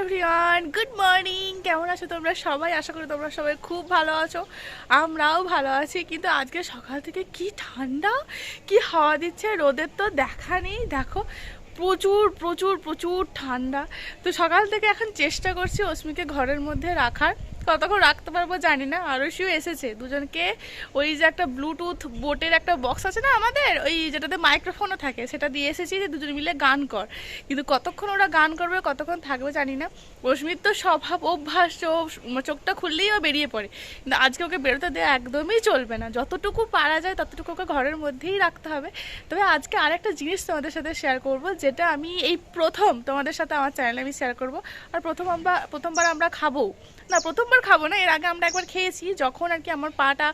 Everyone good morning কেমন আছো তোমরা সবাই? আশা করি তোমরা সবাই খুব ভালো আছো। আমরাও ভালো আছি। কিন্তু আজকে সকাল থেকে কি ঠান্ডা, কি হাওয়া দিচ্ছে রোদের তো দেখা নেই। দেখো, প্রচুর প্রচুর প্রচুর ঠান্ডা। তো সকাল থেকে এখন চেষ্টা করছি অস্মিকে ঘরের মধ্যে রাখার। কতক্ষণ রাখতে পারব জানি না আরশিও এসেছে। দুজনকে ওই যে একটা ব্লুটুথ বোটের একটা বক্স আছে না আমাদের? ওই যেটাতে মাইক্রোফোনও থাকে, সেটা দিয়ে এসেছি যে দুজন মিলে গান কর। কিন্তু কতক্ষণ ওরা গান করবে, কতক্ষণ থাকবে জানি না। রশ্মির তো স্বভাব অভ্যাস চোখটা খুললেই ও বেরিয়ে পড়ে। কিন্তু আজকে ওকে বেরোতে দেওয়া একদমই চলবে না। যতটুকু পারা যায়, ততটুকু ওকে ঘরের মধ্যেই রাখতে হবে। তবে আজকে আরেকটা জিনিস তোমাদের সাথে শেয়ার করব, যেটা আমি এই প্রথম তোমাদের সাথে আমার চ্যানেলে আমি শেয়ার করব। আর প্রথম আমরা, প্রথমবার আমরা খাব। না, প্রথমবার খাব না, এর আগে আমরা একবার খেয়েছি, যখন আর কি আমার পাটা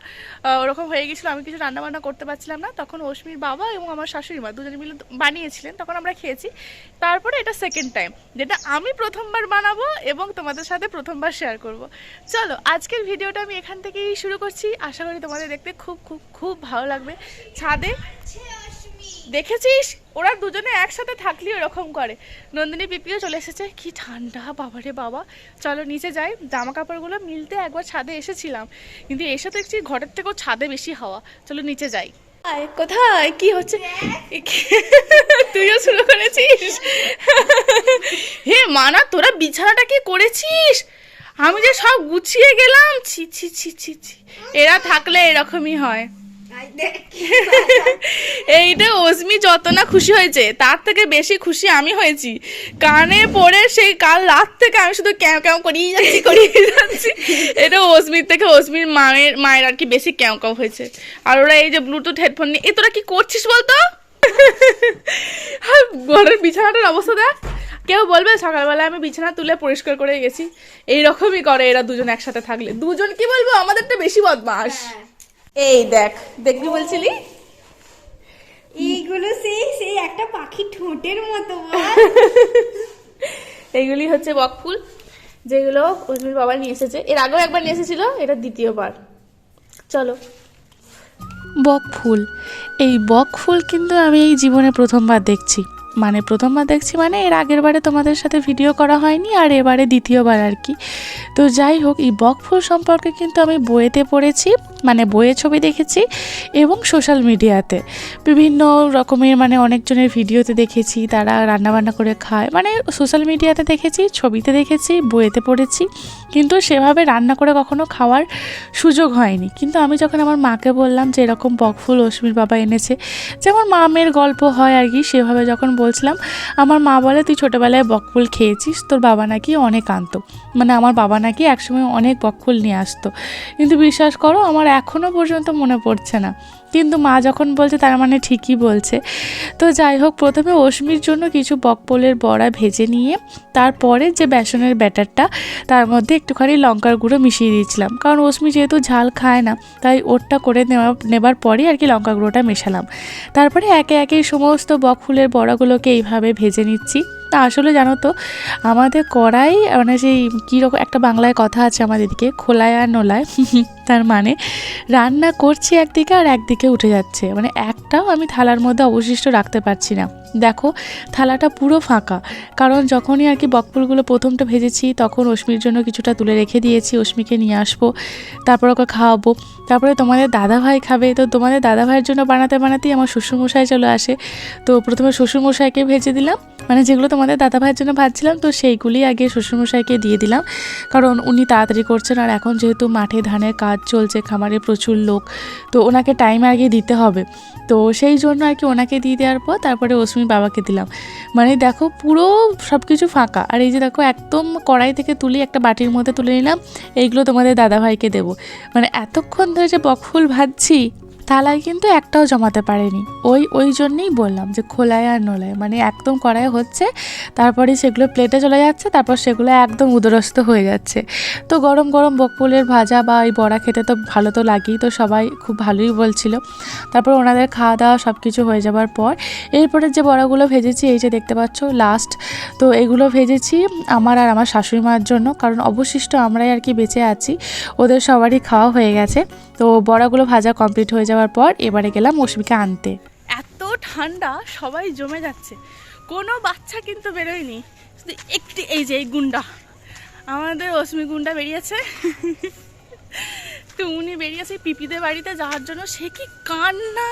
ওরকম হয়ে গেছিল, আমি কিছু রান্না বান্না করতে পারছিলাম না, তখন অশ্মির বাবা এবং আমার শাশুড়ি মা দুজনে মিলে বানিয়েছিলেন, তখন আমরা খেয়েছি। তারপরে এটা সেকেন্ড টাইম যেটা আমি প্রথমবার বানাবো এবং তোমাদের সাথে প্রথমবার শেয়ার করব। চলো, আজকের ভিডিওটা আমি এখান থেকেই শুরু করছি, আশা করি তোমাদের দেখতে খুব খুব খুব ভালো লাগবে। ছাদে দেখেছিস? ওরা দুজনে একসাথে থাকলে ওরকম করে। নন্দিনী পিপিও চলে এসেছে। কি ঠান্ডা বাবারে বাবা। চলো নিচে যাই। জামা কাপড়গুলো মিলতে একবার ছাদে এসেছিলাম। কিন্তু এসে দেখছি ঘরের থেকেও ছাদে বেশি হাওয়া। চলো নিচে যাই। কোথায়? কি হচ্ছে? তুইও শুরু করেছিস? হে মানা তোরা বিছানাটা কি করেছিস? আমি যে সব গুছিয়ে গেলাম। ছি ছি ছি ছি ছি। এরা থাকলে এরকমই হয়। এইটা অজমি যত না খুশি হয়েছে তার থেকে বেশি খুশি আমি হয়েছি। কানে পড়ে সেই কাল রাত থেকে আমি শুধু ক্যাও ক্যাও করিয়ে যাচ্ছি করিয়ে যাচ্ছি। এটা অজমির থেকে অজমির মায়ের মায়ের আর কি বেশি ক্যাও ক্যাও হয়েছে। আর ওরা এই যে ব্লুটুথ হেডফোন নিয়ে এ তোরা কি করছিস বলতো? আর ঘরের বিছানাটার অবস্থা দেখ। কেউ বলবে সকালবেলা আমি বিছানা তুলে পরিষ্কার করে গেছি। এইরকমই করে এরা দুজন একসাথে থাকলে। দুজন কি বলব? আমাদেরটা বেশি বদমাস এই দেখ দেখবি বলছিলি? এইগুলো সেই সেই একটা পাখি ঠোঁটের মতো এইগুলি হচ্ছে বকফুল যেগুলো উর্মির বাবা নিয়ে এসেছে। এর আগেও একবার নিয়ে এসেছিল এটা দ্বিতীয়বার। চলো। বক ফুল। এই বক ফুল কিন্তু আমি এই জীবনে প্রথমবার দেখছি। মানে প্রথমবার দেখছি মানে এর আগের বারে তোমাদের সাথে ভিডিও করা হয়নি আর এবারে দ্বিতীয়বার আর কি। তো যাই হোক, এই বক ফুল সম্পর্কে কিন্তু আমি বইয়েতে পড়েছি মানে বইয়ে ছবি দেখেছি এবং সোশ্যাল মিডিয়াতে বিভিন্ন রকমের মানে অনেকজনের ভিডিওতে দেখেছি, তারা রান্নাবান্না করে খায়। মানে সোশ্যাল মিডিয়াতে দেখেছি, ছবিতে দেখেছি, বইয়েতে পড়েছি। কিন্তু সেভাবে রান্না করে কখনো খাওয়ার সুযোগ হয়নি। কিন্তু আমি যখন আমার মাকে বললাম যে এরকম বকফুল অশ্মির বাবা এনেছে, যেমন মামের গল্প হয় আর কি, সেভাবে যখন বলছিলাম, আমার মা বলে, তুই ছোটোবেলায় বকফুল খেয়েছিস, তোর বাবা নাকি অনেক আনত। মানে আমার বাবা নাকি একসময় অনেক বকফুল নিয়ে আসতো। কিন্তু বিশ্বাস করো, আমার এখনও পর্যন্ত মনে পড়ছে না। কিন্তু মা যখন বলছে তার মানে ঠিকই বলছে। তো যাই হোক, প্রথমে অশ্মির জন্য কিছু বকপলের বড়া ভেজে নিয়ে, তারপরে যে বেসনের ব্যাটারটা, তার মধ্যে একটুখানি লঙ্কার গুঁড়ো মিশিয়ে দিয়েছিলাম। কারণ অশ্মি যেহেতু ঝাল খায় না, তাই ওরটা করে নেওয়া, নেবার পরেই আর কি লঙ্কা গুঁড়োটা মেশালাম। তারপরে একে একে সমস্ত বকফুলের বড়াগুলোকে এইভাবে ভেজে নিচ্ছি। তা আসলে জানো তো, আমাদের কড়াই মানে সেই কীরকম একটা বাংলায় কথা আছে আমাদের দিকে খোলায় আর নোলায়, তার মানে রান্না করছি একদিকে আর একদিকে উঠে যাচ্ছে। মানে একটাও আমি থালার মধ্যে অবশিষ্ট রাখতে পারছি না। দেখো, থালাটা পুরো ফাঁকা। কারণ যখনই আর কি বকফুলগুলো প্রথমটা ভেজেছি, তখন অশ্মির জন্য কিছুটা তুলে রেখে দিয়েছি, অশ্মিকে নিয়ে আসব, তারপর ওকে খাওয়াবো। তারপরে তোমাদের দাদা ভাই খাবে। তো তোমাদের দাদা ভাইয়ের জন্য বানাতে বানাতেই আমার শ্বশুরমশাই চলে আসে। তো প্রথমে শ্বশুরমশাইকে ভেজে দিলাম। মানে যেগুলো তোমাদের দাদা ভাইয়ের জন্য ভাজছিলাম, তো সেইগুলি আগে শ্বশুরমশাইকে দিয়ে দিলাম। কারণ উনি তাড়াতাড়ি করছেন আর এখন যেহেতু মাঠে ধানের কাজ চলছে, খামারে প্রচুর লোক, তো ওনাকে টাইম আগে দিতে হবে। তো সেই জন্য আর কি ওনাকে দিয়ে দেওয়ার পর তারপরে অশ্মির বাবাকে দিলাম। মানে দেখো পুরো সব কিছু ফাঁকা। আর এই যে দেখো একদম কড়াই থেকে তুলি একটা বাটির মধ্যে তুলে নিলাম। এইগুলো তোমাদের দাদাভাইকে দেবো। মানে এতক্ষণ ধরে যে বকফুল ভাজছি থালায় কিন্তু একটাও জমাতে পারেনি। ওই ওই জন্যেই বললাম যে খোলায় আর নোলায়। মানে একদম কড়াই হচ্ছে, তারপরে সেগুলো প্লেটে চলে যাচ্ছে, তারপর সেগুলো একদম উদরস্ত হয়ে যাচ্ছে। তো গরম গরম বকফুলের ভাজা বা ওই বড়া খেতে তো ভালো তো লাগেই, তো সবাই খুব ভালোই বলছিল। তারপর ওনাদের খাওয়া দাওয়া সব কিছু হয়ে যাবার পর, এরপরে যে বড়াগুলো ভেজেছি, এই যে দেখতে পাচ্ছ লাস্ট তো এগুলো ভেজেছি আমার আর আমার শাশুড়ি মার জন্য, কারণ অবশিষ্ট আমরাই আর কি বেঁচে আছি, ওদের সবারই খাওয়া হয়ে গেছে। তো বড়াগুলো ভাজা কমপ্লিট হয়ে যাওয়ার পর এবারে গেলাম মৌসুমিকে আনতে। এত ঠান্ডা, সবাই জমে যাচ্ছে। কোনো বাচ্চা কিন্তু বেরোয়নি। শুধু একটি এই যে এই গুন্ডা। আমাদের অশ্মি গুন্ডা বেরিয়েছে। তো উনি বেরিয়েছে পিপিদের বাড়িতে যাওয়ার জন্য, সে কি কান্না?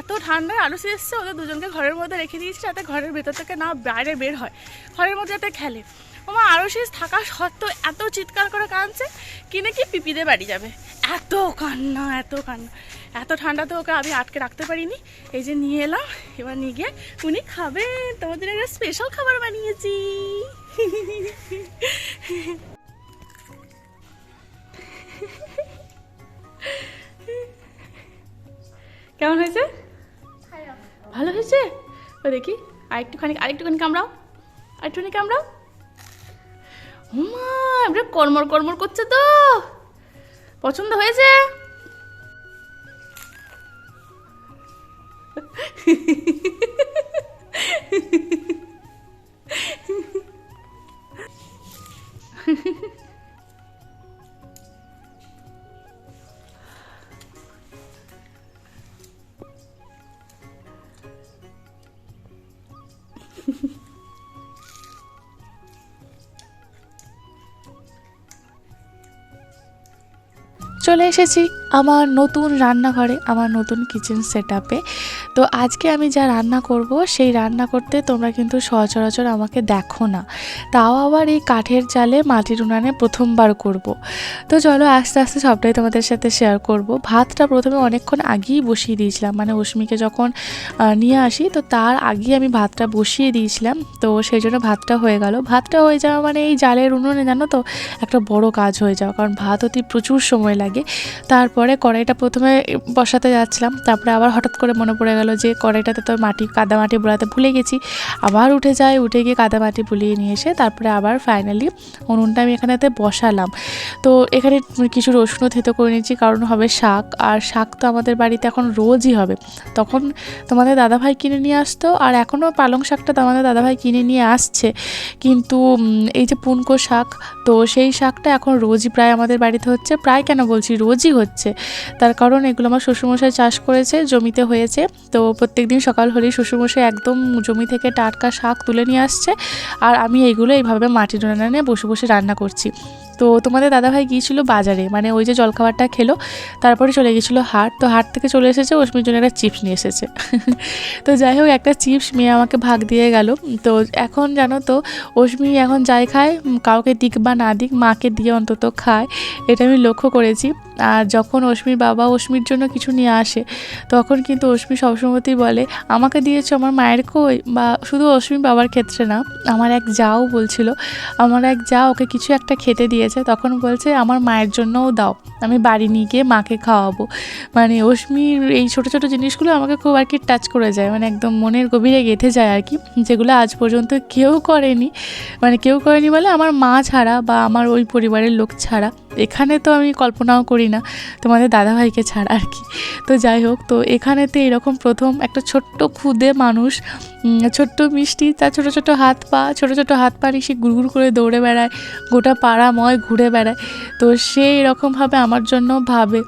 এত ঠান্ডায় আলসি এসছে ওদের দুজনকে ঘরের মধ্যে রেখে দিয়েছে যাতে ঘরের ভেতর থেকে না বাইরে বের হয়। ঘরের মধ্যে যাতে খেলে। আমার আরও থাকা সত্ত্বেও এত চিৎকার করে কাঁদছে, কিনে কি নাকি পিপিদের বাড়ি যাবে? এত কান্না এত কান্না। এত ঠান্ডাতে ওকে আমি আটকে রাখতে পারিনি। এই যে নিয়ে এলাম, এবার নিয়ে গিয়ে উনি খাবেন। তোমাদের একটা স্পেশাল খাবার বানিয়েছি। কেমন হয়েছে? ভালো হয়েছে? ও দেখি, আরেকটুখানি আরেকটুখানি কামড়াও। আরেকটুখানি কামড়াও। হুমা এবারে কর্মর কর্মর করছে তো। পছন্দ হয়েছে চলে এসেছি। আমার নতুন রান্নাঘরে, আমার নতুন কিচেন সেট তো আজকে আমি যা রান্না করব, সেই রান্না করতে তোমরা কিন্তু সচরাচর আমাকে দেখো না। তাও আবার এই কাঠের জালে মাটির উনানে প্রথমবার করব। তো চলো আস্তে আস্তে সবটাই তোমাদের সাথে শেয়ার করব। ভাতটা প্রথমে অনেকক্ষণ আগেই বসিয়ে দিয়েছিলাম। মানে অশ্মিকে যখন নিয়ে আসি, তো তার আগেই আমি ভাতটা বসিয়ে দিয়েছিলাম। তো সেই জন্য ভাতটা হয়ে গেল। ভাতটা হয়ে যাওয়া মানে এই জালের উনুনে, জানো তো, একটা বড় কাজ হয়ে যাওয়া। কারণ ভাত হতে প্রচুর সময় লাগে। তারপরে কড়াইটা প্রথমে বসাতে যাচ্ছিলাম, তারপরে আবার হঠাৎ করে মনে পড়ে গেল যে কড়াইটাতে তো মাটি, কাদা মাটি বোলাতে ভুলে গেছি। আবার উঠে যায় উঠে গিয়ে কাদা মাটি বুলিয়ে নিয়ে এসে তারপরে আবার ফাইনালি উনুনটা আমি এখানেতে বসালাম। তো এখানে কিছু রসুনও থেতো করে নিয়েছি, কারণ হবে শাক, আর শাক তো আমাদের বাড়িতে এখন রোজই হবে। তখন তোমাদের দাদাভাই কিনে নিয়ে আসতো, আর এখনও পালং শাকটা তোমাদের দাদাভাই কিনে নিয়ে আসছে। কিন্তু এই যে পুনকো শাক, তো সেই শাকটা এখন রোজই প্রায় আমাদের বাড়িতে হচ্ছে। প্রায় কেন বলছি রোজই হচ্ছে? তার কারণ এগুলো আমার শ্বশুরমশাই চাষ করেছে, জমিতে হয়েছে। তো প্রত্যেক দিন সকাল হলেই শ্বশুরমশাই একদম জমি থেকে টাটকা শাক তুলে নিয়ে আসছে। আর আমি এইগুলো এইভাবে মাটির নিয়ে বসে বসে রান্না করছি। তো তোমাদের দাদাভাই গিয়েছিল বাজারে মানে ওই যে জলখাবারটা খেলো, তারপরে চলে গেছিল হাট, তো হাট থেকে চলে এসেছে অশ্মির জন্য একটা চিপস নিয়ে এসেছে। তো যাই হোক, একটা চিপস মেয়ে আমাকে ভাগ দিয়ে গেল। তো এখন জানো তো অশ্মি এখন যাই খায়, কাউকে দিক বা না দিক, মাকে দিয়ে অন্তত খায়, এটা আমি লক্ষ্য করেছি। আর যখন অশ্মির বাবা অশ্মির জন্য কিছু নিয়ে আসে, তখন কিন্তু অশ্মি সবসময়তেই বলে, আমাকে দিয়েছ আমার মায়ের কই? বা শুধু অশ্মির বাবার ক্ষেত্রে না, আমার এক যাও বলছিল, আমার এক যা ওকে কিছু একটা খেতে দিয়েছে তখন বলছে আমার মায়ের জন্যও দাও। আমি বাড়ি নিয়ে গিয়ে মাকে খাওয়াবো। মানে অশ্মির এই ছোটো ছোটো জিনিসগুলো আমাকে খুব আর কি টাচ করে যায়। মানে একদম মনের গভীরে গেঁথে যায় আর কি। যেগুলো আজ পর্যন্ত কেউ করেনি। মানে কেউ করেনি বলে আমার মা ছাড়া বা আমার ওই পরিবারের লোক ছাড়া। এখানে তো আমি কল্পনাও করি না তোমাদের দাদাভাইকে ছাড়া আর কি। তো যাই হোক, তো এখানেতে এরকম প্রথম একটা ছোট্ট খুদে মানুষ ছোট্ট মিষ্টি, তার ছোটো ছোটো হাত পা, ছোটো ছোটো হাত পা সে গুড়গুড় করে দৌড়ে বেড়ায়, গোটা পাড়াময় ঘুরে বেড়ায়। তো সে এরকমভাবে আমার জন্য ভাবে।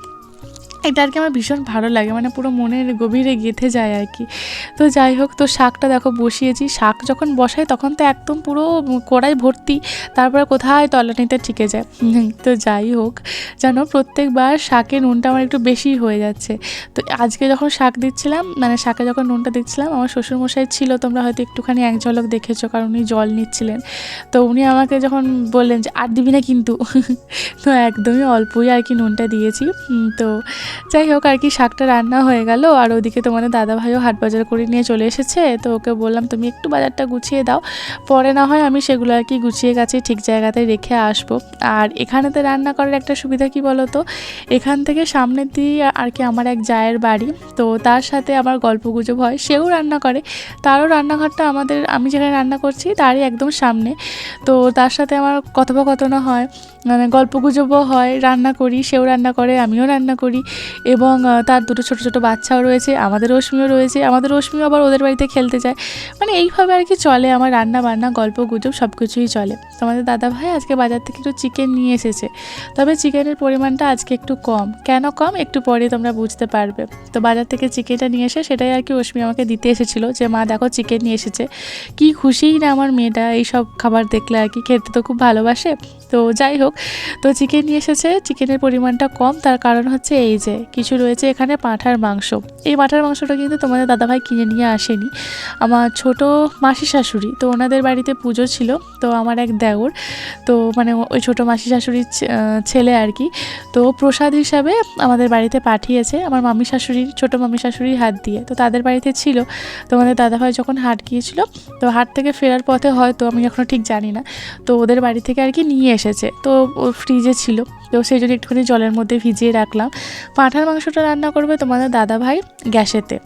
এটা আর কি আমার ভীষণ ভালো লাগে মানে পুরো মনের গভীরে গেঁথে যায় আর কি। তো যাই হোক, তো শাকটা দেখো বসিয়েছি। শাক যখন বসাই তখন তো একদম পুরো কড়াই ভর্তি, তারপরে কোথায় তলানিতে টিকে যায়। তো যাই হোক, জানো প্রত্যেকবার শাকে নুনটা আমার একটু বেশি হয়ে যাচ্ছে। তো আজকে যখন শাক দিচ্ছিলাম মানে শাকে যখন নুনটা দিচ্ছিলাম, আমার শ্বশুরমশাই ছিল, তোমরা হয়তো একটুখানি এক ঝলক দেখেছ, কারণ উনি জল নিচ্ছিলেন। তো উনি আমাকে যখন বললেন যে, আর দিবি না কিন্তু? তো একদমই অল্পই আর কি নুনটা দিয়েছি। তো যাই হোক আর কি, শাকটা রান্না হয়ে গেল। আর ওদিকে তোমাদের দাদা ভাইও হাট বাজার করে নিয়ে চলে এসেছে। তো ওকে বললাম, তুমি একটু বাজারটা গুছিয়ে দাও। পরে না হয় আমি সেগুলো আর কি গুছিয়ে গাছে ঠিক জায়গাতে রেখে আসব। আর এখানেতে রান্না করার একটা সুবিধা কি বলো তো এখান থেকে সামনের দিয়ে আর কি আমার এক জায়ের বাড়ি। তো তার সাথে আমার গল্প গুজব হয়, সেও রান্না করে। তারও রান্নাঘরটা আমাদের, আমি যেখানে রান্না করছি তারই একদম সামনে। তো তার সাথে আমার কথোপকথনও হয় মানে গল্প গুজবও হয়, রান্না করি, সেও রান্না করে, আমিও রান্না করি। এবং তার দুটো ছোট ছোট বাচ্চাও রয়েছে, আমাদের রশ্মিও রয়েছে, আমাদের রশ্মিও আবার ওদের বাড়িতে খেলতে যায়। মানে এইভাবে আর কি চলে আমার রান্না বান্না গল্প, গুজব সব কিছুই চলে। তো আমাদের দাদা ভাই আজকে বাজার থেকে একটু চিকেন নিয়ে এসেছে। তবে চিকেনের পরিমাণটা আজকে একটু কম। কেন কম? একটু পরে তোমরা বুঝতে পারবে। তো বাজার থেকে চিকেনটা নিয়ে এসে সেটাই আর কি রশ্মি আমাকে দিতে এসেছিল যে, মা, দেখো চিকেন নিয়ে এসেছে। কি খুশিই না আমার মেয়েটা এইসব খাবার দেখলে আর কি, খেতে তো খুব ভালোবাসে। তো যাই হোক, তো চিকেন নিয়ে এসেছে, চিকেনের পরিমাণটা কম, তার কারণ হচ্ছে এই যে কিছু রয়েছে এখানে পাঁঠার মাংস। এই পাঁঠার মাংসটা কিন্তু তোমাদের দাদাভাই কিনে নিয়ে আসেনি। আমার ছোট মাসি শাশুড়ি তো ওনাদের বাড়িতে পুজো ছিল, তো আমার এক দেওর, তো মানে ওই ছোটো মাসি শাশুড়ির ছেলে আর কি। তো প্রসাদ হিসাবে আমাদের বাড়িতে পাঠিয়েছে আমার মামি শাশুড়ির ছোটো মামি শাশুড়ির হাত দিয়ে। তো তাদের বাড়িতে ছিল, তোমাদের দাদাভাই যখন হাট গিয়েছিল, তো হাট থেকে ফেরার পথে হয়তো, আমি এখনও ঠিক জানি না, তো ওদের বাড়ি থেকে আর কি নিয়ে এসেছে। তো ফ্রিজে ছিল, তো সেই জন্য একটুখানি জলের মধ্যে ভিজিয়ে রাখলাম। পাঁঠার মাংসটা রান্না করবে তোমাদের দাদাভাই গ্যাসেতে।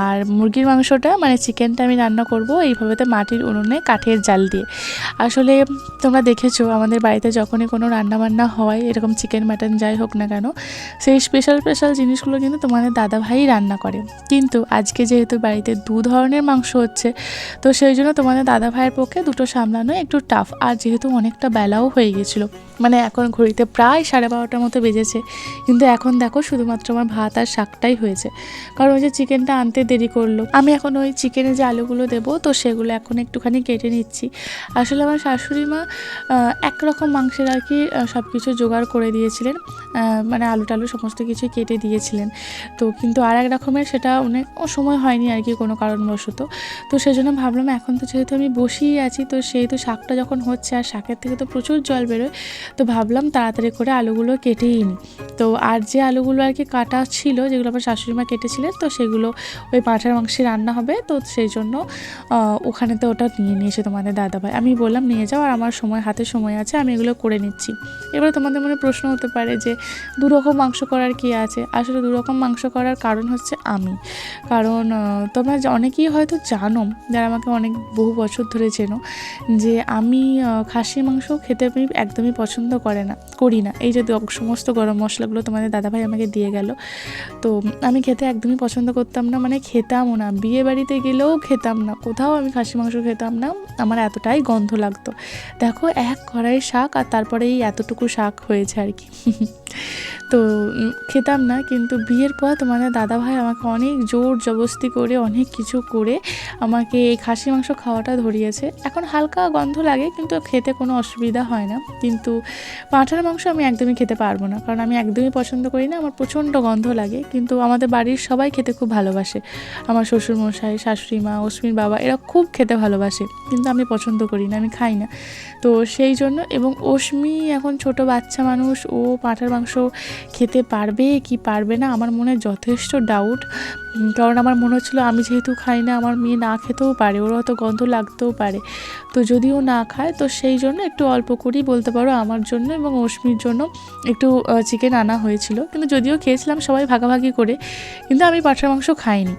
আর মুরগির মাংসটা মানে চিকেনটা আমি রান্না করব এইভাবেতে মাটির উনুনে কাঠের জাল দিয়ে। আসলে তোমরা দেখেছ, আমাদের বাড়িতে যখনই কোনো রান্নাবান্না হয়, এরকম চিকেন, মাটন যাই হোক না কেন, সেই স্পেশাল স্পেশাল জিনিসগুলো কিন্তু তোমাদের দাদাভাই রান্না করে। কিন্তু আজকে যেহেতু বাড়িতে দু ধরনের মাংস হচ্ছে, তো সেই জন্য তোমাদের দাদা ভাইয়ের পক্ষে দুটো সামলানো একটু টাফ আর যেহেতু অনেকটা বেলাও হয়ে গেছিল মানে এখন ঘড়িতে প্রায় সাড়ে বারোটার মতো বেজেছে, কিন্তু এখন দেখো শুধুমাত্র আমার ভাত আর শাকটাই হয়েছে। কারণ ওই যে চিকেনটা আনতে দেরি করল। আমি এখন ওই চিকেনে যে আলুগুলো দেবো, তো সেগুলো এখন একটুখানি কেটে নিচ্ছি। আসলে আমার শাশুড়ি মা একরকম মাংসের আর কি সব কিছু জোগাড় করে দিয়েছিলেন। মানে আলু টালু সমস্ত কিছু কেটে দিয়েছিলেন। তো কিন্তু আর এক রকমের সেটা অনেক সময় হয়নি আর কি কোনো কারণবশত। তো সেই জন্য ভাবলাম এখন তো যেহেতু আমি বসেই আছি, তো সেহেতু শাকটা যখন হচ্ছে আর শাকের থেকে তো প্রচুর জল বেরোয়, তো ভাবলাম তাড়াতাড়ি করে আলুগুলো কেটেই নিই তো আর যে আলুগুলো আর কি কাটা ছিল, যেগুলো আমার শাশুড়ি মা কেটেছিলেন, তো সেগুলো ওই পাঁঠার মাংসে রান্না হবে, তো সেই জন্য ওখানে তো ওটা নিয়ে নিয়েছে তোমাদের দাদাভাই। আমি বললাম, নিয়ে যাও আর আমার সময়, হাতে সময় আছে, আমি এগুলো করে নিচ্ছি। এবারে তোমাদের মনে প্রশ্ন হতে পারে যে দু রকম মাংস করার কি আছে? আসলে দু রকম মাংস করার কারণ হচ্ছে আমি। কারণ তোমরা অনেকেই হয়তো জানো, যারা আমাকে অনেক, বহু বছর ধরে চেনো, যে আমি খাসি মাংস খেতে আমি একদমই পছন্দ করে না, করি না। এই যে সমস্ত গরম মশলাগুলো তোমাদের দাদাভাই আমাকে দিয়ে গেল। তো আমি খেতে একদমই পছন্দ করতাম না মানে খেতামও না। বিয়ে বাড়িতে গেলেও খেতাম না, কোথাও আমি খাসি মাংস খেতাম না, আমার এতটাই গন্ধ লাগতো। দেখো, এক কড়াই শাক আর তারপরে এই এতটুকু শাক হয়েছে আর কি। তো খেতাম না, কিন্তু বিয়ের পর তোমাদের দাদাভাই আমাকে অনেক জোর জবস্তি করে অনেক কিছু করে আমাকে এই খাসি মাংস খাওয়াটা ধরিয়েছে। এখন হালকা গন্ধ লাগে, কিন্তু খেতে কোনো অসুবিধা হয় না। কিন্তু পাঁঠার মাংস আমি একদমই খেতে পারব না, কারণ আমি একদমই পছন্দ করি না, আমার প্রচণ্ড গন্ধ লাগে। কিন্তু আমাদের বাড়ির সবাই খেতে খুব ভালোবাসে। আমার শ্বশুরমশাই শাশুড়ি মা অশ্মির বাবা, এরা খুব খেতে ভালোবাসে, কিন্তু আমি পছন্দ করি না, আমি খাই না। তো সেই জন্য, এবং অশ্মি এখন ছোট বাচ্চা মানুষ, ও পাঁঠার মাংস খেতে পারবে, কি পারবে না, আমার মনে যথেষ্ট ডাউট কারণ আমার মনে হচ্ছিল আমি যেহেতু খাই না, আমার মেয়ে না খেতেও পারে, ওর হয়তো গন্ধ লাগতেও পারে। তো যদিও না খায়, তো সেই জন্য একটু অল্প করেই বলতে পারো আমার জন্য এবং অশ্মির জন্য একটু চিকেন আনা হয়েছিল। কিন্তু যদিও খেয়েছিলাম সবাই ভাগাভাগি করে, কিন্তু আমি পাঠার মাংস খাইনি।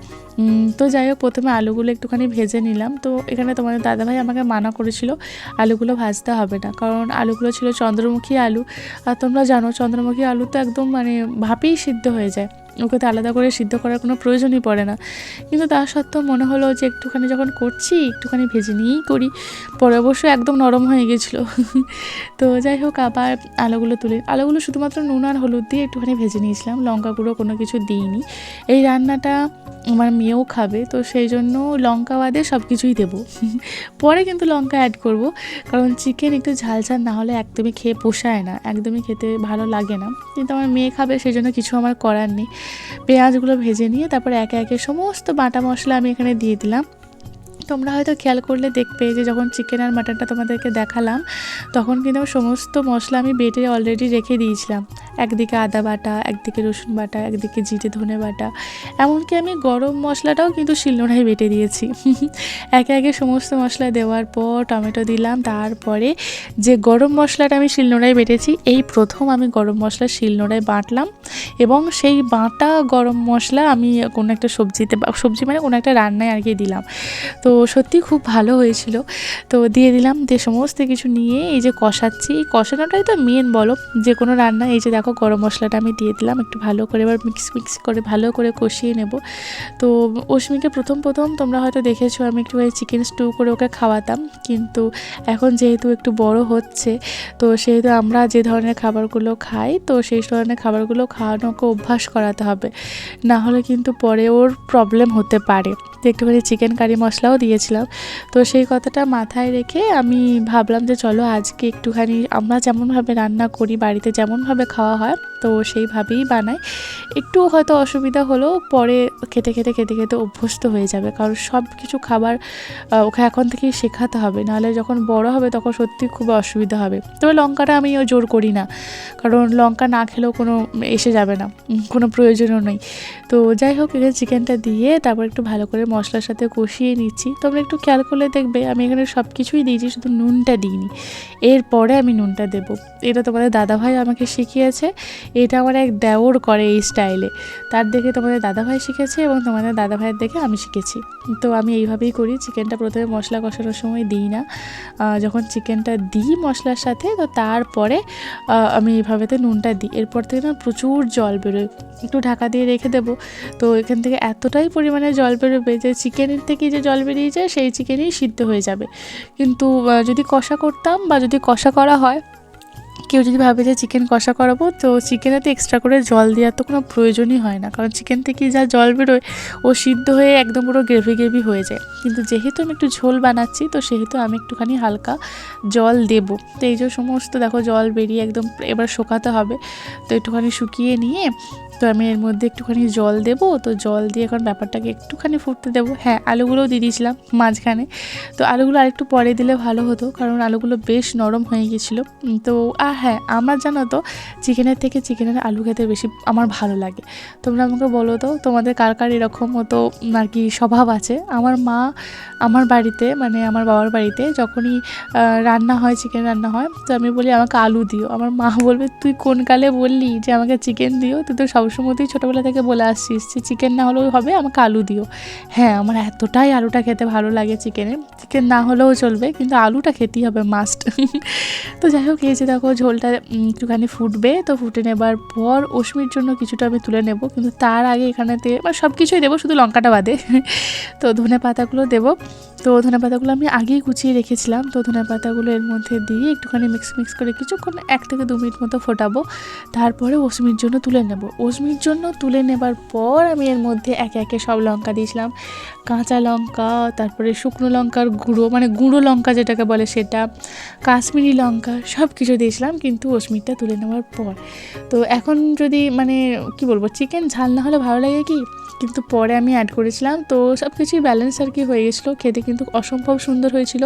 তো যাই হোক, প্রথমে আলুগুলো একটুখানি ভেজে নিলাম। তো এখানে তোমাদের দাদাভাই আমাকে মানা করেছিল, আলুগুলো ভাজতে হবে না। কারণ আলুগুলো ছিল চন্দ্রমুখী আলু। আর তোমরা জানো, চন্দ্রমুখী আলু তো একদম মানে ভাপেই সিদ্ধ হয়ে যায়। ওকে তো আলাদা করে সিদ্ধ করার কোনো প্রয়োজনই পড়ে না। কিন্তু তা সত্ত্বেও মনে হলো যে একটুখানি যখন করছি, একটুখানি ভেজে নিয়েই করি, পরে অবশ্য একদম নরম হয়ে গেছিল। তো যাই হোক, আবার আলুগুলো তুলে, আলুগুলো শুধুমাত্র নুন আর হলুদ দিয়ে একটুখানি ভেজে নিয়েছিলাম, লঙ্কা গুঁড়ো কোনো কিছু দিইনি। এই রান্নাটা আমার মেয়েও খাবে, তো সেই জন্য লঙ্কা বাদে সব কিছুই দেবো। পরে কিন্তু লঙ্কা অ্যাড করব, কারণ চিকেন একটু ঝাল ঝাল না হলে একদমই খেয়ে পোষায় না, একদমই খেতে ভালো লাগে না। কিন্তু আমার মেয়ে খাবে, সেই জন্য কিছু আমার করার নেই। পেঁয়াজগুলো ভেজে নিয়ে তারপর একে একে সমস্ত বাটা মশলা আমি এখানে দিয়ে দিলাম। তোমরা হয়তো খেয়াল করলে দেখবে যে যখন চিকেন আর মাটনটা তোমাদেরকে দেখালাম, তখন কিন্তু সমস্ত মশলা আমি বেটে অলরেডি রেখে দিয়েছিলাম। একদিকে আদা বাটা, একদিকে রসুন বাটা, একদিকে জিরে ধনে বাটা। এমনকি আমি গরম মশলাটাও কিন্তু শিলনোড়ায় বেটে দিয়েছি। একে একে সমস্ত মশলা দেওয়ার পর টমেটো দিলাম, তারপরে যে গরম মশলাটা আমি শিলনোড়ায় বেটেছি, এই প্রথম আমি গরম মশলা শিলনোড়ায় বাঁটলাম এবং সেই বাটা গরম মশলা আমি কোনো একটা সবজিতে সবজি মানে কোনো একটা রান্নায় আর কি দিলাম। তো সত্যি খুব ভালো হয়েছিল। তো দিয়ে দিলাম, দিয়ে সমস্ত কিছু নিয়ে এই যে কষাচ্ছি এই কষানোটাই তো মেন বলো, যে কোনো রান্না এই যে দেখো গরম মশলাটা আমি দিয়ে দিলাম, একটু ভালো করে এবার মিক্স মিক্স করে ভালো করে কষিয়ে নেব। তো অশ্মিকে প্রথম প্রথম তোমরা হয়তো দেখেছ আমি একটু চিকেন স্টু করে ওকে খাওয়াতাম, কিন্তু এখন যেহেতু একটু বড় হচ্ছে, তো সেহেতু আমরা যে ধরনের খাবারগুলো খাই, তো সেই ধরনের খাবারগুলো খাওয়ানোকে অভ্যাস করাতে হবে। না হলে কিন্তু পরে ওর প্রবলেম হতে পারে। তো একটুখানি চিকেন কারি মশলাও দিয়েছিলাম। তো সেই কথাটা মাথায় রেখে আমি ভাবলাম যে চলো আজকে একটুখানি আমরা যেমনভাবে রান্না করি, বাড়িতে যেমনভাবে খাওয়া হয় তো সেইভাবেই বানাই একটু হয়তো অসুবিধা হলেও পরে খেতে খেতে খেতে খেতে অভ্যস্ত হয়ে যাবে। কারণ সব কিছু খাবার ওকে এখন থেকেই শেখাতে হবে। নাহলে যখন বড় হবে তখন সত্যি খুব অসুবিধা হবে। তবে লঙ্কাটা আমি জোর করি না। কারণ লঙ্কা না খেলেও কোনো এসে যাবে না। কোনো প্রয়োজনও নেই। তো যাই হোক, এখানে চিকেনটা দিয়ে তারপর একটু ভালো করে মশলার সাথে কষিয়ে নিচ্ছি। তোমরা একটু খেয়াল করলে দেখবে আমি এখানে সব কিছুই দিয়েছি, শুধু নুনটা দিইনি। এরপরে আমি নুনটা দেবো। এটা তোমাদের দাদাভাই আমাকে শিখিয়েছে। এটা আমার এক দেওর করে এই স্টাইলে। তার দেখে তোমাদের দাদাভাই শিখেছে এবং তোমাদের দাদাভাইয়ের দেখে আমি শিখেছি। তো আমি এইভাবেই করি, চিকেনটা প্রথমে মশলা কষানোর সময় দিই না। যখন চিকেনটা দিই মশলার সাথে, তো তারপরে আমি এইভাবেতে নুনটা দিই। এরপর থেকে না প্রচুর জল বেরোয়। একটু ঢাকা দিয়ে রেখে দেবো। তো এখান থেকে এতটাই পরিমাণে জল বেরোবে যে চিকেনের থেকে যে জল বেরিয়ে যায়, সেই চিকেনই সিদ্ধ হয়ে যাবে। কিন্তু যদি কষা করতাম বা যদি কষা করা হয় কেউ যদি ভাবে যে চিকেন কষা করাবো, তো চিকেনেতে এক্সট্রা করে জল দেওয়ার তো কোনো প্রয়োজনই হয় না। কারণ চিকেন থেকে যা জল বেরোয়, ও সিদ্ধ হয়ে একদম পুরো গ্রেভি গ্রেভি হয়ে যায়। কিন্তু যেহেতু আমি একটু ঝোল বানাচ্ছি, তো সেহেতু আমি একটুখানি হালকা জল দেব। তো এই যে সমস্ত দেখো জল বেরিয়ে একদম এবার শুকাতে হবে। তো একটুখানি শুকিয়ে নিয়ে, তো আমি এর মধ্যে একটুখানি জল দেবো। তো জল দিয়ে এখন ব্যাপারটাকে একটুখানি ফুটতে দেবো। হ্যাঁ আলুগুলোও দিয়ে দিয়েছিলাম মাঝখানে। তো আলুগুলো আরেকটু পরে দিলে ভালো হতো, কারণ আলুগুলো বেশ নরম হয়ে গেছিল। তো আর হ্যাঁ আমার জানো তো, চিকেনের থেকে চিকেনের আলু খেতে বেশি আমার ভালো লাগে। তোমরা আমাকে বলো তো, তোমাদের কার কার এরকম মতো আর কি স্বভাব আছে? আমার মা আমার বাড়িতে মানে আমার বাবার বাড়িতে যখনই রান্না হয়, চিকেন রান্না হয়, তো আমি বলি, আমাকে আলু দিও। আমার মা বলবে, তুই কোন কালে বললি যে আমাকে চিকেন দিও? তুই তো সবসময়তেই ছোটোবেলা থেকে বলে আসছিস যে, চিকেন না হলেও হবে, আমাকে আলু দিও। হ্যাঁ আমার এতটাই আলুটা খেতে ভালো লাগে চিকেনে। চিকেন না হলেও চলবে, কিন্তু আলুটা খেতেই হবে, মাস্ট। তো যাই হোক, এই যে দেখো ঝোলটা একটুখানি ফুটবে। তো ফুটে নেবার পর অশ্মির জন্য কিছুটা আমি তুলে নেব। কিন্তু তার আগে এখানেতে মানে সব কিছুই দেবো, শুধু লঙ্কাটা বাদে। তো ধনে পাতাগুলো দেবো। তো ধনে পাতাগুলো আমি আগেই কুচিয়ে রেখেছিলাম। তো ধনে পাতাগুলো এর মধ্যে দিয়ে একটুখানি মিক্স মিক্স করে কিছুক্ষণ এক থেকে দু মিনিট মতো ফোটাবো। তারপরে অশ্মির জন্য তুলে নেব। অশ্মির জন্য তুলে নেবার পর আমি এর মধ্যে একে একে সব লঙ্কা দিয়েছিলাম। কাঁচা লঙ্কা, তারপরে শুকনো লঙ্কার গুঁড়ো মানে গুঁড়ো লঙ্কা যেটাকে বলে সেটা, কাশ্মীরি লঙ্কা সব কিছু দিয়েছিলাম কিন্তু অশ্মিরটা তুলে নেওয়ার পর। তো এখন যদি মানে কি বলব চিকেন ঝাল না হলে ভালো লাগে কি? কিন্তু পরে আমি অ্যাড করেছিলাম। তো সব কিছুই ব্যালেন্স আর কি হয়ে গেছিল। খেতে কিন্তু অসম্ভব সুন্দর হয়েছিল।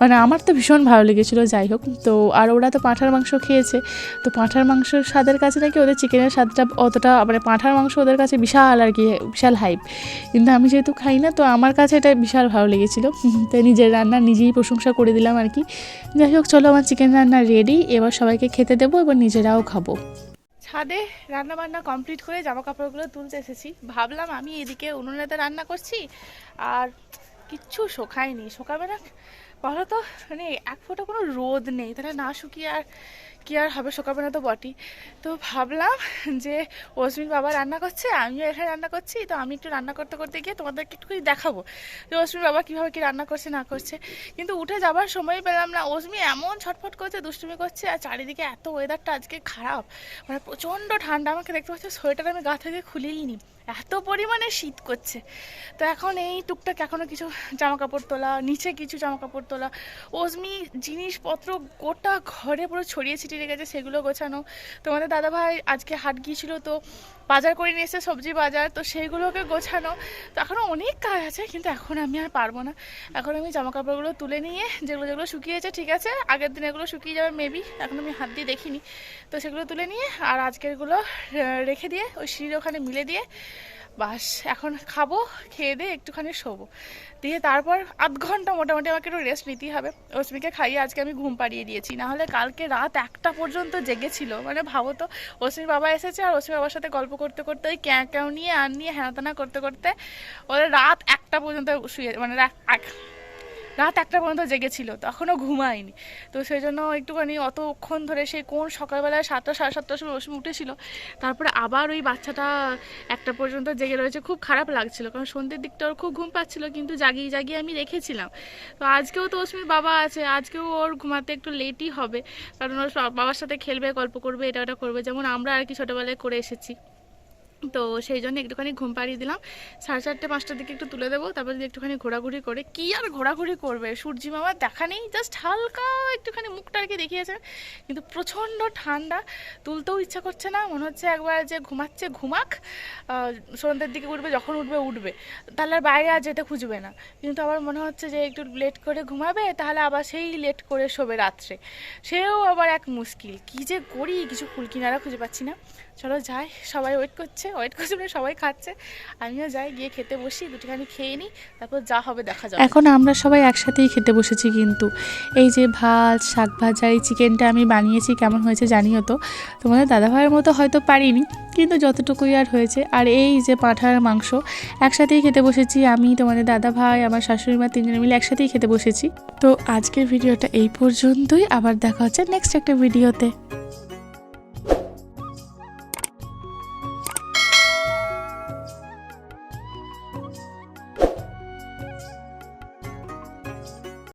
মানে আমার তো ভীষণ ভালো লেগেছিলো, যাই হোক। তো আর ওরা তো পাঁঠার মাংস খেয়েছে। তো পাঁঠার মাংসের স্বাদের কাছে নাকি ওদের চিকেনের স্বাদটা অতটা মানে পাঁঠার মাংস ওদের কাছে বিশাল আর কি, বিশাল হাইপ কিন্তু আমি যেহেতু খাই না, তো আমার কাছে এটা বিশাল ভালো লেগেছিলো। তাই নিজের রান্না নিজেই প্রশংসা করে দিলাম আর কি। যাই হোক, চলো আমার চিকেন রান্না রেডি এবার সবাইকে খেতে দেবো, এবার নিজেরাও খাব। ছাদে রান্না বান্না কমপ্লিট করে জামা কাপড়গুলো তুলতে এসেছি। ভাবলাম আমি এদিকে উনুনেতে রান্না করছি, আর কিচ্ছু শোকায়নি। শোকাবে না? বলো তো মানে এক ফোঁটা কোনো রোদ নেই, তাহলে না শুকিয়ে আর কি আর হবে? শোকাবে না তো বটি। তো ভাবলাম যে অশ্মির বাবা রান্না করছে, আমিও এখানে রান্না করছি, তো আমি একটু রান্না করতে করতে গিয়ে তোমাদেরকে একটু দেখাবো যে অশ্মির বাবা কীভাবে কি রান্না করছে, না করছে। কিন্তু উঠে যাবার সময় পেলাম না অশ্মি এমন ছটফট করছে, দুষ্টুমি করছে, আর চারিদিকে এত ওয়েদারটা আজকে খারাপ। মানে প্রচণ্ড ঠান্ডা, আমাকে দেখতে পাচ্ছি সোয়েটার আমি গা থেকে খুলেই নি এত পরিমাণে শীত করছে। তো এখন এই টুকটাক এখনও কিছু জামা কাপড় তোলা, নিচে কিছু জামা কাপড় তোলা ওজমি জিনিসপত্র গোটা ঘরে পুরো ছড়িয়ে ছিটিয়ে রেখেছে, সেগুলো গোছানো। তোমাদের দাদাভাই আজকে হাট গিয়েছিল, তো বাজার করে নিয়ে এসে সবজি বাজার, তো সেইগুলোকে গোছানো। তো এখনও অনেক কাজ আছে, কিন্তু এখন আমি আর পারব না। এখন আমি জামা কাপড়গুলো তুলে নিয়ে, যেগুলো যেগুলো শুকিয়েছে, ঠিক আছে, আগের দিন এগুলো শুকিয়ে যাবে মেবি এখন আমি হাত দিয়ে দেখিনি। তো সেগুলো তুলে নিয়ে, আর আজকেরগুলো রেখে দিয়ে, ওই সিঁড়ির ওখানে মিলে দিয়ে বাস, এখন খাব, খেয়ে দিয়ে একটুখানি শোবো। দিয়ে তারপর আধ ঘণ্টা মোটামুটি আমাকে একটু রেস্ট নিতেই হবে। অস্মিকে খাইয়ে আজকে আমি ঘুম পাড়িয়ে দিয়েছি। না হলে কালকে রাত একটা পর্যন্ত জেগেছিল। মানে ভাবো তো, অস্মির বাবা এসেছে আর অস্মির বাবার সাথে গল্প করতে করতে ওই ক্যাঁ ক্যাঁ নিয়ে আর নিয়ে হ্যানাতানা করতে করতে ওরা রাত একটা পর্যন্ত শুয়ে মানে এক রাত একটা পর্যন্ত জেগেছিল, তখনও ঘুমায়নি। তো সেই জন্য একটুখানি অতক্ষণ ধরে সেই কোন সকালবেলায় সাতটা, সাড়ে সাতটার সময় সময় উঠেছিল, তারপরে আবার ওই বাচ্চাটা একটা পর্যন্ত জেগে রয়েছে, খুব খারাপ লাগছিল, কারণ সন্ধ্যের দিকটা ওর খুব ঘুম পাচ্ছিল, কিন্তু জাগিয়ে জাগিয়ে আমি রেখেছিলাম। তো আজকেও তো অশ্মির বাবা আছে, আজকেও ওর ঘুমাতে একটু লেটই হবে, কারণ ওর বাবার সাথে খেলবে, গল্প করবে, এটা, ওটা করবে, যেমন আমরা আর কি ছোটোবেলায় করে এসেছি। তো সেই জন্য একটুখানি ঘুম পাড়িয়ে দিলাম। সাড়ে চারটে, পাঁচটার দিকে একটু তুলে দেবো, তারপর যদি একটুখানি ঘোরাঘুরি করে, কি আর ঘোরাঘুরি করবে? সূর্যি মামার দেখা নেই জাস্ট হালকা একটুখানি মুখটা আর কি দেখিয়েছে। কিন্তু প্রচণ্ড ঠান্ডা, তুলতেও ইচ্ছা করছে না, মনে হচ্ছে একবার যে ঘুমাচ্ছে, ঘুমাক সন্ধ্যের দিকে উঠবে, যখন উঠবে উঠবে। তাহলে আর বাইরে আর যেতে খুঁজবে না। কিন্তু আবার মনে হচ্ছে যে একটু লেট করে ঘুমাবে, তাহলে আবার সেই লেট করে শোবে রাত্রে। সেও আবার এক মুশকিল। কি যে করি, কিছু ফুল কিনারা খুঁজে পাচ্ছি না। চলো যাই, সবাই ওয়েট করছে। ওয়েট করছে মানে সবাই খাচ্ছে। আমিও যাই, গিয়ে খেতে বসি, দুটোখানি খেয়ে নিই, তারপর যা হবে দেখা যাবে। এখন আমরা সবাই একসাথেই খেতে বসেছি কিন্তু। এই যে ভাত, শাক ভাজা, এই চিকেনটা আমি বানিয়েছি, কেমন হয়েছে জানিও তো? তোমাদের দাদাভাইয়ের মতো হয়তো পারিনি, কিন্তু যতটুকুই আর হয়েছে। আর এই যে পাঁঠার মাংস, একসাথেই খেতে বসেছি আমি, তোমাদের দাদা ভাই আমার শাশুড়ি মা তিনজনে মিলে একসাথেই খেতে বসেছি। তো আজকের ভিডিওটা এই পর্যন্তই, আবার দেখা হচ্ছে নেক্সট একটা ভিডিওতে।